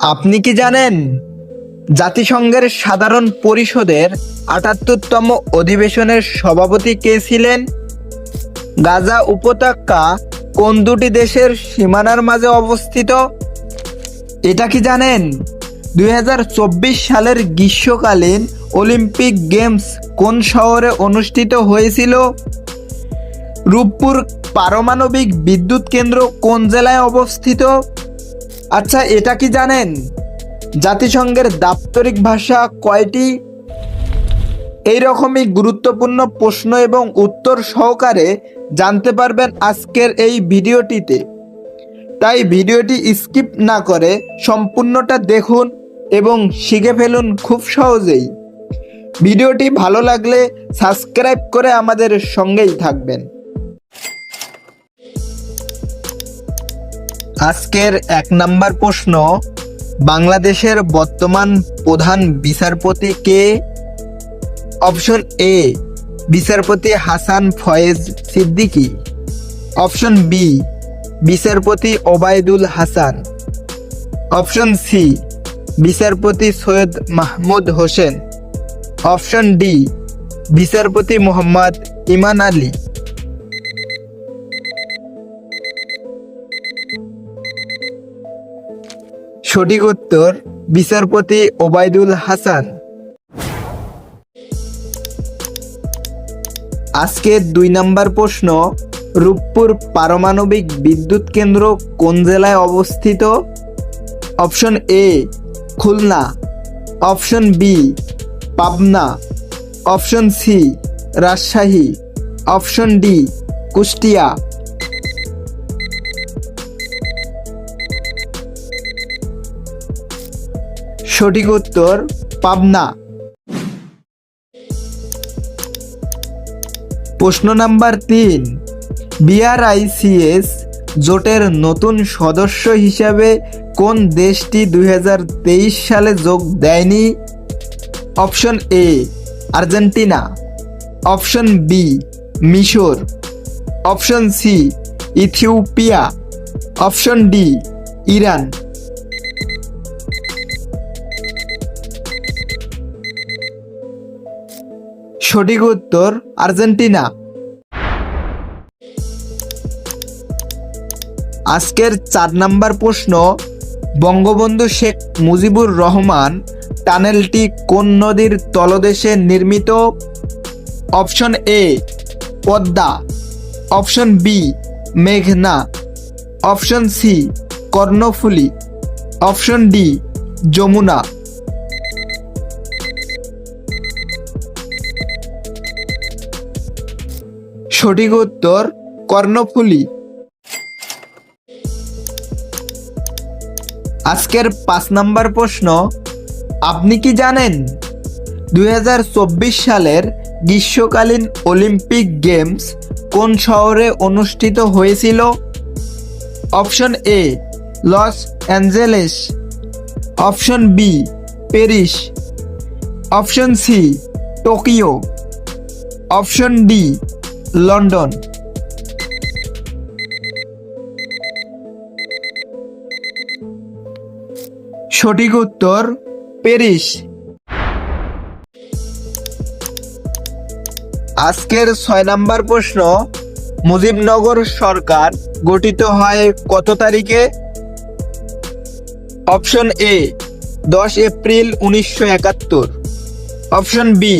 আপনি কি জানেন, জাতিসংঘের সাধারণ পরিষদের আটাত্তরতম অধিবেশনের সভাপতি কে ছিলেন? গাজা উপত্যকা কোন দুটি দেশের সীমানার মাঝে অবস্থিত? এটা কি জানেন? দুই হাজার চব্বিশ সালের গ্রীষ্মকালীন অলিম্পিক গেমস কোন শহরে অনুষ্ঠিত হয়েছিল? রূপপুর পারমাণবিক বিদ্যুৎ কেন্দ্র কোন জেলায় অবস্থিত? আচ্ছা এটা কি জানেন? জাতিসংঘের দাপ্তরিক ভাষা কয়টি? এই রকমই গুরুত্বপূর্ণ প্রশ্ন এবং উত্তর সহকারে জানতে পারবেন আজকের এই ভিডিওটিতে। তাই ভিডিওটি স্কিপ না করে সম্পূর্ণটা দেখুন এবং শিখে ফেলুন খুব সহজেই। ভিডিওটি ভালো লাগলে সাবস্ক্রাইব করে আমাদের সঙ্গেই থাকবেন। আজকের এক নাম্বার প্রশ্ন, বাংলাদেশের বর্তমান প্রধান বিচারপতি কে? অপশন এ, বিচারপতি হাসান ফয়েজ সিদ্দিকী। অপশন বি, বিচারপতি ওবায়দুল হাসান। অপশন সি, বিচারপতি সৈয়দ মাহমুদ হোসেন। অপশন ডি, বিচারপতি মোহাম্মদ ইমান আলী। সঠিক উত্তর বিচারপতি ওবায়দুল হাসান। আজকের দুই নাম্বার প্রশ্ন, রূপপুর পারমাণবিক বিদ্যুৎ কেন্দ্র কোন জেলায় অবস্থিত? Option A, Khulna. Option B, Pabna. Option C, Rajshahi. Option D, Kushtia. সঠিক উত্তর পাবনা। প্রশ্ন নাম্বার তিন বিআরআইসিএস জোটের নতুন সদস্য হিসাবে কোন দেশটি দু হাজার তেইশ সালে যোগ দেয়নি? Option A, Argentina. Option B, মিশর। Option C, Ethiopia. Option D, Iran. সঠিক উত্তর আর্জেন্টিনা। আজকের চার নাম্বার প্রশ্ন, বঙ্গবন্ধু শেখ মুজিবুর রহমান টানেলটি কোন নদীর তলদেশে নির্মিত? Option A, Padma. Option B, মেঘনা। Option C, Karnaphuli. Option D, Jamuna. সঠিক উত্তর কর্ণফুলী। আজকের পাঁচ নাম্বার প্রশ্ন, আপনি কি জানেন দু হাজার চব্বিশ সালের গ্রীষ্মকালীন অলিম্পিক গেমস কোন শহরে অনুষ্ঠিত হয়েছিল? Option A, Los Angeles. Option B, Paris. Option C, Tokyo. Option D London. সঠিক উত্তর, প্যারিস। আজকের ছয় নাম্বার প্রশ্ন, মুজিবনগর সরকার গঠিত হয় কত তারিখে? অপশন এ, দশ এপ্রিল উনিশশো একাত্তর। অপশন বি,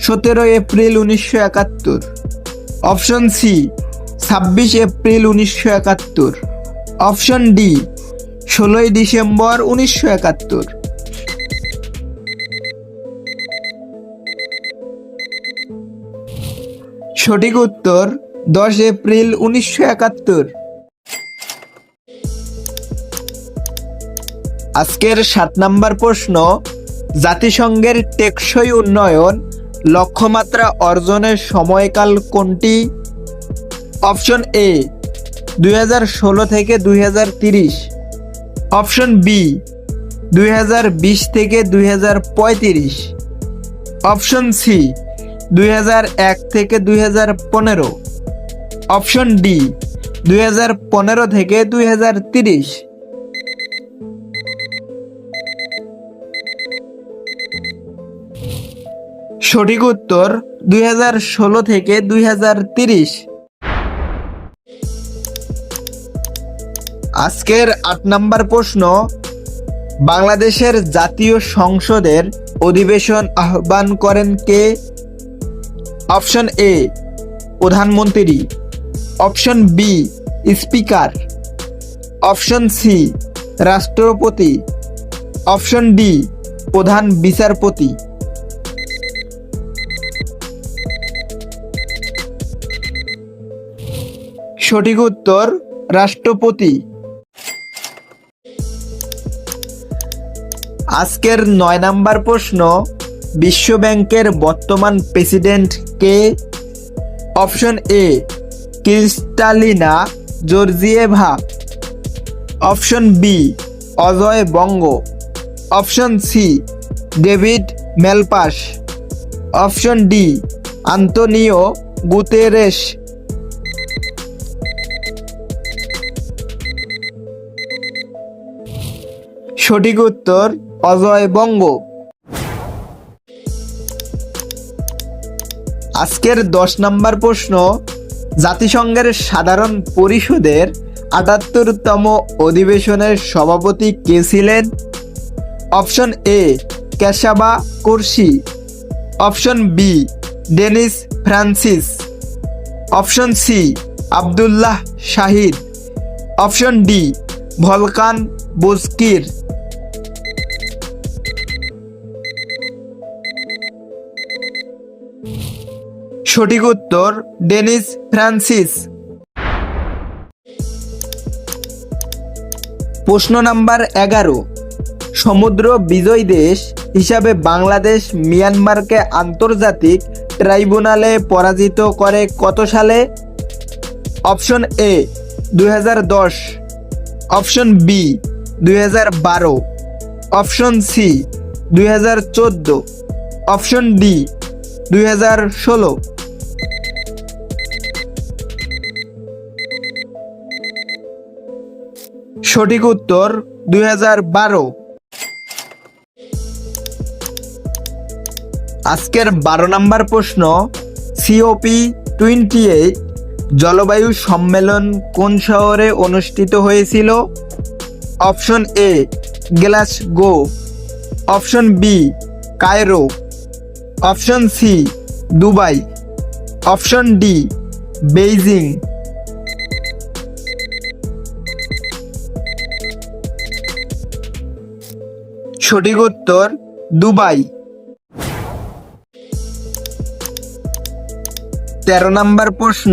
সতেরো এপ্রিল উনিশশো একাত্তর। অপশন সি, ছাব্বিশ এপ্রিল উনিশশো একাত্তর। অপশন ডি, ষোলোই ডিসেম্বর উনিশশো একাত্তর। সঠিক উত্তর, দশ এপ্রিল উনিশশো একাত্তর। আজকের সাত নাম্বার প্রশ্ন, জাতিসংঘের টেকসই উন্নয়ন লক্ষ্যমাত্রা অর্জনের সময়কাল কোনটি? অপশন এ, দুই হাজার ষোলো থেকে দুই অপশন বি, দুই হাজার বিশ থেকে দুই হাজার পঁয়ত্রিশ। অপশন সি, দুই হাজার এক থেকে দুই অপশন ডি, দুই হাজার পনেরো থেকে দুই সঠিক উত্তর দুই হাজার ষোলো থেকে দুই আজকের আট নম্বর প্রশ্ন, বাংলাদেশের জাতীয় সংসদের অধিবেশন আহ্বান করেন কে? অপশন এ, প্রধানমন্ত্রী। Option B, speaker. Option C, রাষ্ট্রপতি। অপশন ডি, প্রধান বিচারপতি। সঠিক উত্তর, রাষ্ট্রপতি। আজকের নয় নাম্বার প্রশ্ন বিশ্ব ব্যাংকের বর্তমান president K? Option A, Kristalina Georgieva. Option B, Ajay Banga. Option C, David Malpass option D, Antonio Guterres সঠিক উত্তর অজয় বঙ্গ। আজকের দশ নম্বর প্রশ্ন, জাতিসংঘের সাধারণ পরিষদের আটাত্তরতম অধিবেশনের সভাপতি কে ছিলেন? Option A Csaba Korosi option B, Dennis Francis. Option C, Abdulla Shahid. Option D, Volkan Bozkir সঠিক উত্তর ডেনিস ফ্রান্সিস। প্রশ্ন নাম্বার এগারো। সমুদ্র বিজয় দেশ হিসাবে বাংলাদেশ মিয়ানমারকে আন্তর্জাতিক ট্রাইব্যুনালে পরাজিত করে কত সালে? অপশন এ, দুই হাজার দশ। অপশন বি, দুই হাজার বারো। অপশন সি, দুই হাজার চোদ্দ। অপশন ডি, দুই হাজার ষোলো। সঠিক উত্তর দু হাজার বারো। আজকের বারো নম্বর প্রশ্ন সিওপি টোয়েন্টি জলবায়ু সম্মেলন কোন শহরে অনুষ্ঠিত হয়েছিল? Option A Glasgow option B Cairo. Option C Dubai. Option D Beijing. সঠিক উত্তর, দুবাই। তেরো নম্বর প্রশ্ন,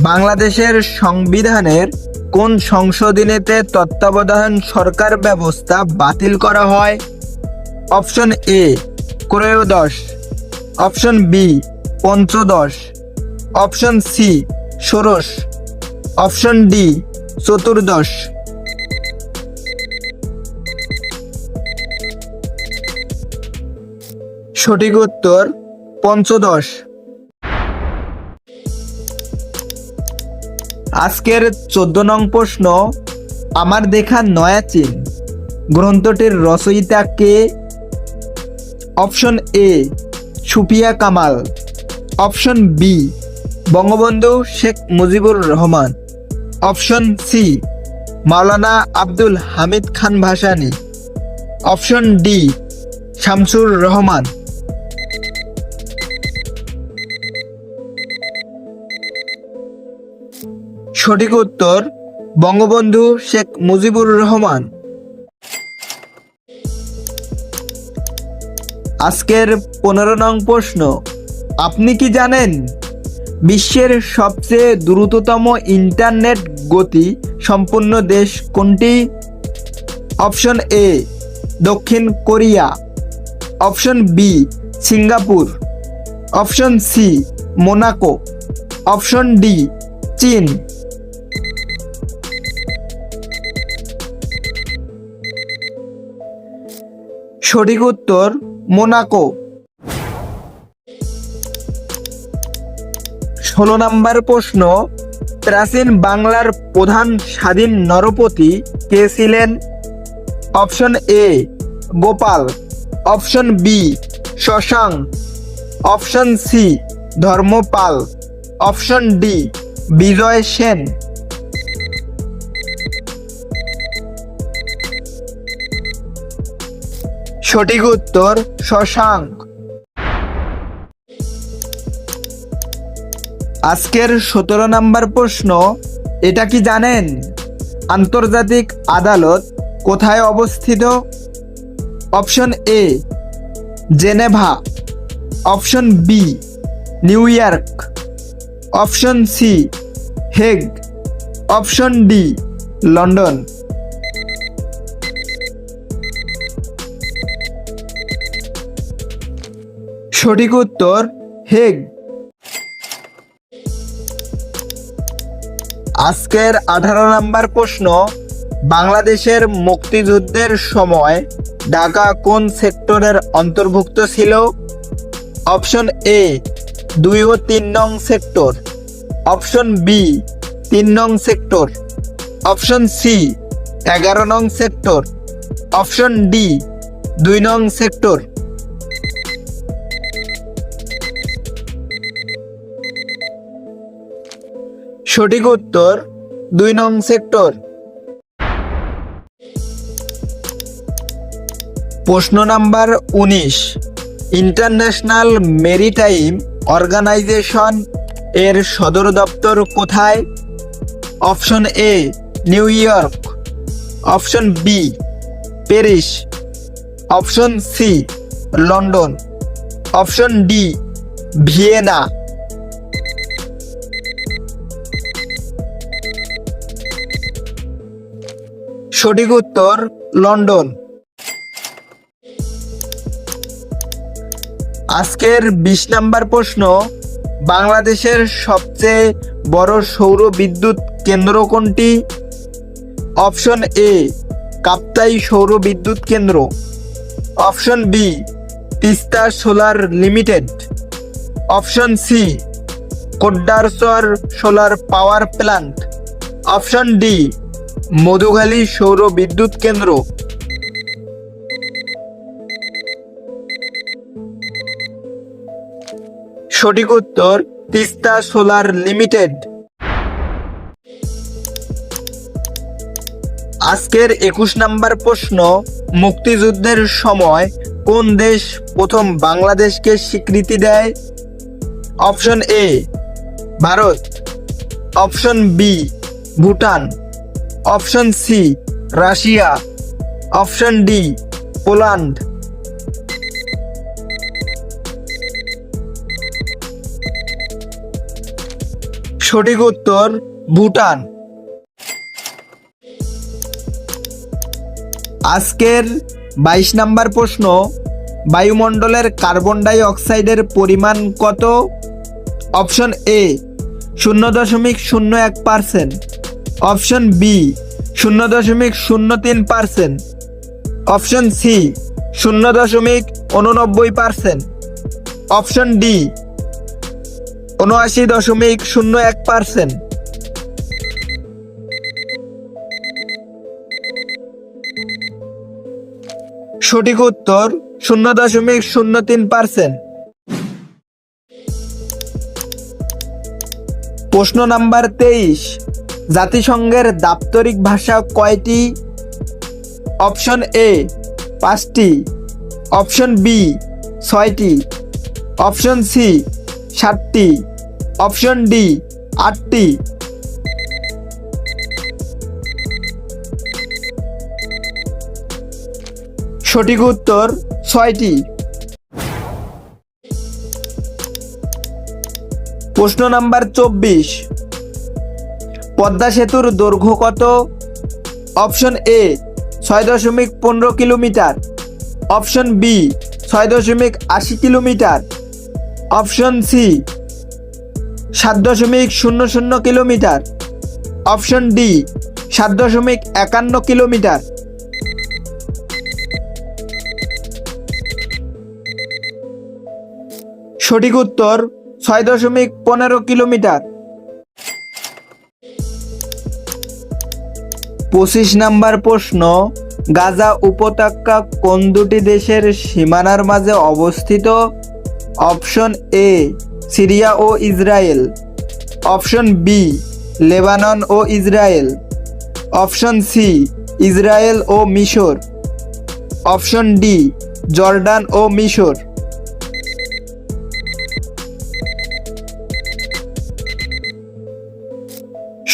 বাংলাদেশের সংবিধানের কোন সংশোধনীতে তত্ত্বাবধান সরকার ব্যবস্থা বাতিল করা হয়? অপশন এ ক্রয়োদশ অপশন বি, পঞ্চদশ। অপশন সি, ষোড়শ। অপশন ডি, চতুর্দশ। সঠিক উত্তর পঞ্চদশ। আজকের চোদ্দ নং প্রশ্ন, আমার দেখা নয়া চীন গ্রন্থটির রচয়িতা কে? Option A, Sufia Kamal. Option B, Bangabandhu Sheikh Mujibur Rahman. Option C, Maulana Abdul Hamid Khan Bhasani. Option D, Shamsur Rahman. সঠিক উত্তর বঙ্গবন্ধু শেখ মুজিবুর রহমান। আজকের পনেরো নং প্রশ্ন, আপনি কি জানেন বিশ্বের সবচেয়ে দ্রুততম ইন্টারনেট গতি সম্পন্ন দেশ কোনটি? অপশন এ, দক্ষিণ Korea. Option B, Singapore. Option C, Monaco. Option D, চীন। সঠিক উত্তর, মোনাকো। ষোলো নম্বর প্রশ্ন, প্রাচীন বাংলার প্রধান স্বাধীন নরপতি কে ছিলেন? Option A, Gopal. Option B Shashanka option C, Dharmapal. Option D, Bijay Sen. সঠিক উত্তর শশাঙ্ক। আজকের সতেরো নম্বর প্রশ্ন, এটা কি জানেন? আন্তর্জাতিক আদালত কোথায় অবস্থিত? Option A, Geneva. Option B, New York. Option C, Hague. Option D, London. সঠিক উত্তর হেগ। আজকের আঠারো নম্বর প্রশ্ন, বাংলাদেশের মুক্তিযুদ্ধের সময় ঢাকা কোন সেক্টরের অন্তর্ভুক্ত ছিল? অপশন এ, দুই ও তিন নং সেক্টর। অপশন বি, তিন নং সেক্টর। অপশন সি, এগারো নং সেক্টর। অপশন ডি, দুই নং সেক্টর। সঠিক উত্তর দুই নং সেক্টর। প্রশ্ন নাম্বার উনিশ। ইন্টারন্যাশনাল মেরিটাইম অর্গানাইজেশন এর সদর দপ্তর কোথায়? Option A, New York. Option B, Paris. Option C, London. Option D, Vienna. সঠিক উত্তর, লন্ডন। আজকের বিশ নাম্বার প্রশ্ন, বাংলাদেশের সবচেয়ে বড় সৌর বিদ্যুৎ কেন্দ্র কোনটি? অপশন এ, কাপ্তাই সৌর বিদ্যুৎ কেন্দ্র। Option B, Teesta solar limited. Option C, Koddarchar solar power plant option D Madhukhali সৌর বিদ্যুৎ কেন্দ্র। সঠিক উত্তর, তিস্তা সোলার লিমিটেড। আজকের একুশ নাম্বার প্রশ্ন, মুক্তিযুদ্ধের সময় কোন দেশ প্রথম বাংলাদেশকে স্বীকৃতি দেয়? Option A, Bharat. Option B, Bhutan. Option C, Russia. Option D, Poland. সঠিক উত্তর, ভুটান। আজকের বাইশ নাম্বার প্রশ্ন, বায়ুমণ্ডলের কার্বন ডাই অক্সাইডের পরিমাণ কত? অপশন এ, শূন্য দশমিক শূন্য এক পার্সেন্ট। অপশন বি শূন্য দশমিক শূন্য তিন পার্সেন্ট। অপশন সি শূন্য দশমিক উননব্বই পার্সেন্ট। অপশন ডি উনআশি দশমিক শূন্য এক পার্সেন্ট। সঠিক উত্তর, শূন্য দশমিক শূন্য তিন পার্সেন্ট। প্রশ্ন নাম্বার তেইশ জাতিসংঘের দাপ্তরিক ভাষা কয়টি? অপশন এ, পাঁচটি। অপশন বি, ছয়টি। অপশন সি, সাতটি। অপশন ডি, আটটি। সঠিক উত্তর ছয়টি। প্রশ্ন নাম্বার চব্বিশ। পদ্মা সেতুর দৈর্ঘ্য কত? অপশন এ, ছয় দশমিক পনেরো কিলোমিটার। অপশন বি, ছয় দশমিক আশি কিলোমিটার। অপশন সি, সাত দশমিক শূন্য শূন্য কিলোমিটার। অপশন ডি, সাত দশমিক একান্ন কিলোমিটার। সঠিক উত্তর, ছয় দশমিক পনেরো কিলোমিটার। পঁচিশ নাম্বার প্রশ্ন, গাজা উপত্যকা কোন দুটি দেশের সীমানার মাঝে অবস্থিত? অপশন এ, সিরিয়া ও ইসরায়েল। অপশন বি, লেবানন ও ইসরায়েল। অপশন সি, ইসরায়েল ও মিশর। অপশন ডি, জর্ডান ও মিশর।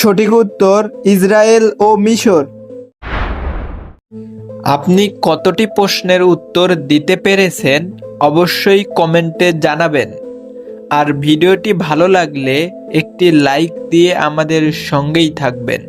সঠিক উত্তর ইসরায়েল ও মিশর। আপনি কতটি প্রশ্নের উত্তর দিতে পেরেছেন অবশ্যই কমেন্টে জানাবেন। আর ভিডিওটি ভালো লাগলে একটি লাইক দিয়ে আমাদের সঙ্গেই থাকবেন।